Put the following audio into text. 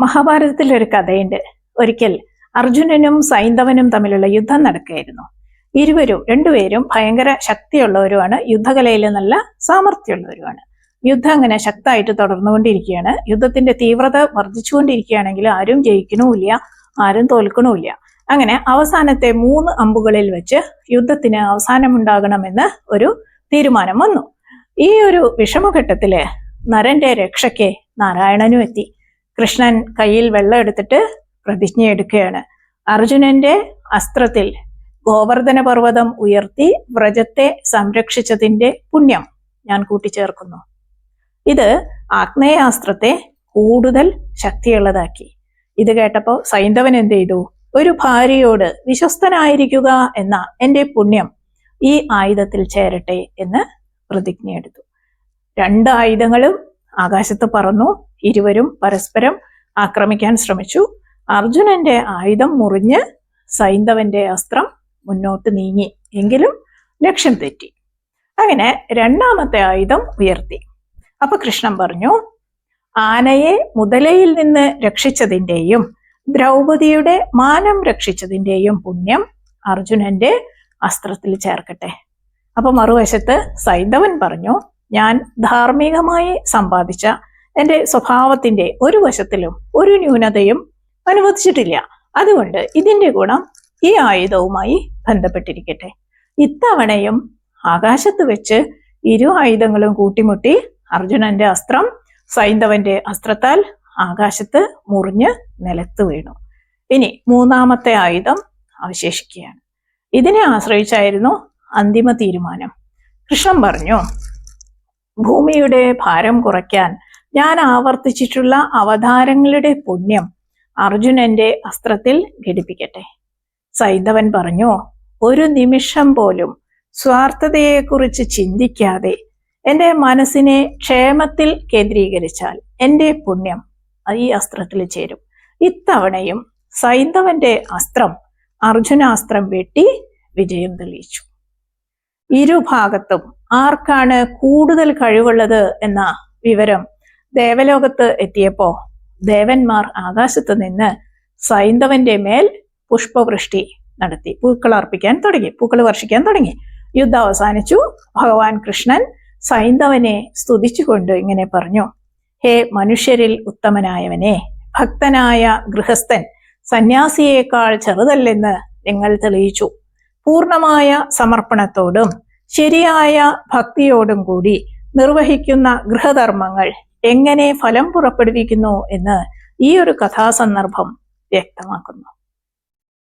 മഹാഭാരതത്തിൽ ഒരു കഥയുണ്ട്. ഒരിക്കൽ അർജുനനും സൈന്ധവനും തമ്മിലുള്ള യുദ്ധം നടക്കുകയായിരുന്നു. ഇരുവരും രണ്ടുപേരും ഭയങ്കര ശക്തിയുള്ളവരുമാണ്. യുദ്ധകലയിൽ നല്ല സാമർഥ്യമുള്ളവരുമാണ്. യുദ്ധം അങ്ങനെ ശക്തമായിട്ട് തുടർന്നുകൊണ്ടിരിക്കുകയാണ്. യുദ്ധത്തിന്റെ തീവ്രത വർദ്ധിച്ചുകൊണ്ടിരിക്കുകയാണെങ്കിൽ ആരും ജയിക്കണമില്ല ആരും തോൽക്കണമില്ല അങ്ങനെ അവസാനത്തെ മൂന്ന് അമ്പുകളിൽ വെച്ച് യുദ്ധത്തിന് അവസാനമുണ്ടാകണമെന്ന് ഒരു തീരുമാനം വന്നു. ഈ ഒരു വിഷമഘട്ടത്തിൽ നരന്റെ രക്ഷയ്ക്ക് നാരായണനും എത്തി. കൃഷ്ണൻ കയ്യിൽ വെള്ളം എടുത്തിട്ട് പ്രതിജ്ഞ എടുക്കുകയാണ് അർജുനന്റെ അസ്ത്രത്തിൽ ഗോവർദ്ധന പർവതം ഉയർത്തി വ്രജത്തെ സംരക്ഷിച്ചതിന്റെ പുണ്യം ഞാൻ കൂട്ടിച്ചേർക്കുന്നു. ഇത് ആഗ്നേയാസ്ത്രത്തെ കൂടുതൽ ശക്തിയുള്ളതാക്കി. ഇത് കേട്ടപ്പോൾ സൈന്ധവൻ എന്ത് ചെയ്തു? ഒരു ഭാര്യയോട് വിശ്വസ്തനായിരിക്കുക എന്ന എന്റെ പുണ്യം ഈ ആയുധത്തിൽ ചേരട്ടെ എന്ന് പ്രതിജ്ഞ എടുത്തു രണ്ട് ആയുധങ്ങളും ആകാശത്ത് പറന്നു. ഇരുവരും പരസ്പരം ആക്രമിക്കാൻ ശ്രമിച്ചു. അർജുനന്റെ ആയുധം മുറിഞ്ഞ് സൈന്ധവന്റെ അസ്ത്രം മുന്നോട്ട് നീങ്ങി. എങ്കിലും ലക്ഷ്യം തെറ്റി. അങ്ങനെ രണ്ടാമത്തെ ആയുധം ഉയർത്തി. അപ്പൊ കൃഷ്ണൻ പറഞ്ഞു ആനയെ മുതലയിൽ നിന്ന് രക്ഷിച്ചതിന്റെയും ദ്രൗപതിയുടെ മാനം രക്ഷിച്ചതിന്റെയും പുണ്യം അർജുനന്റെ അസ്ത്രത്തിൽ ചേർക്കട്ടെ. അപ്പൊ മറുവശത്ത് സൈന്ധവൻ പറഞ്ഞു ഞാൻ ധാർമ്മികമായി സമ്പാദിച്ച എന്റെ സ്വഭാവത്തിന്റെ ഒരു വശത്തിലും ഒരു ന്യൂനതയും അനുവദിച്ചിട്ടില്ല. അതുകൊണ്ട് ഇതിന്റെ ഗുണം ഈ ആയുധവുമായി ബന്ധപ്പെട്ടിരിക്കട്ടെ. ഇത്തവണയും ആകാശത്ത് വെച്ച് ഇരു ആയുധങ്ങളും കൂട്ടിമുട്ടി അർജുനന്റെ അസ്ത്രം സൈന്ധവന്റെ അസ്ത്രത്താൽ ആകാശത്ത് മുറിഞ്ഞ് നിലത്ത് വീണു. ഇനി മൂന്നാമത്തെ ആയുധം അവശേഷിക്കുകയാണ്. ഇതിനെ ആശ്രയിച്ചായിരുന്നു അന്തിമ തീരുമാനം. കൃഷ്ണൻ പറഞ്ഞു ഭൂമിയുടെ ഭാരം കുറയ്ക്കാൻ ഞാൻ ആവർത്തിച്ചിട്ടുള്ള അവതാരങ്ങളുടെ പുണ്യം അർജുനന്റെ അസ്ത്രത്തിൽ ഘടിപ്പിക്കട്ടെ. സൈന്ധവൻ പറഞ്ഞു ഒരു നിമിഷം പോലും സ്വാർത്ഥതയെക്കുറിച്ച് ചിന്തിക്കാതെ എന്റെ മനസ്സിനെ ക്ഷേമത്തിൽ കേന്ദ്രീകരിച്ചാൽ എന്റെ പുണ്യം ഈ അസ്ത്രത്തിൽ ചേരും. ഇത്തവണയും സൈന്ധവന്റെ അസ്ത്രം അർജുനാസ്ത്രം വെട്ടി വിജയം തെളിയിച്ചു. ഇരുഭാഗത്തും ആർക്കാണ് കൂടുതൽ കഴിവുള്ളത് എന്ന വിവരം ദേവലോകത്ത് എത്തിയപ്പോ ദേവന്മാർ ആകാശത്ത് നിന്ന് സൈന്ധവന്റെ മേൽ പുഷ്പവൃഷ്ടി നടത്തി. പൂക്കൾ അർപ്പിക്കാൻ തുടങ്ങി. പൂക്കൾ വർഷിക്കാൻ തുടങ്ങി. യുദ്ധം അവസാനിച്ചു. ഭഗവാൻ കൃഷ്ണൻ സൈന്ധവനെ സ്തുതിച്ചുകൊണ്ട് ഇങ്ങനെ പറഞ്ഞു ഹേ മനുഷ്യരിൽ ഉത്തമനായവനെ ഭക്തനായ ഗൃഹസ്ഥൻ സന്യാസിയേക്കാൾ ചെറുതല്ലെന്ന് നിങ്ങൾ തെളിയിച്ചു. പൂർണമായ സമർപ്പണത്തോടും ശരിയായ ഭക്തിയോടും കൂടി നിർവഹിക്കുന്ന ഗൃഹധർമ്മങ്ങൾ എങ്ങനെ ഫലം പുറപ്പെടുവിക്കുന്നു എന്ന് ഈ ഒരു കഥാസന്ദർഭം വ്യക്തമാക്കുന്നു.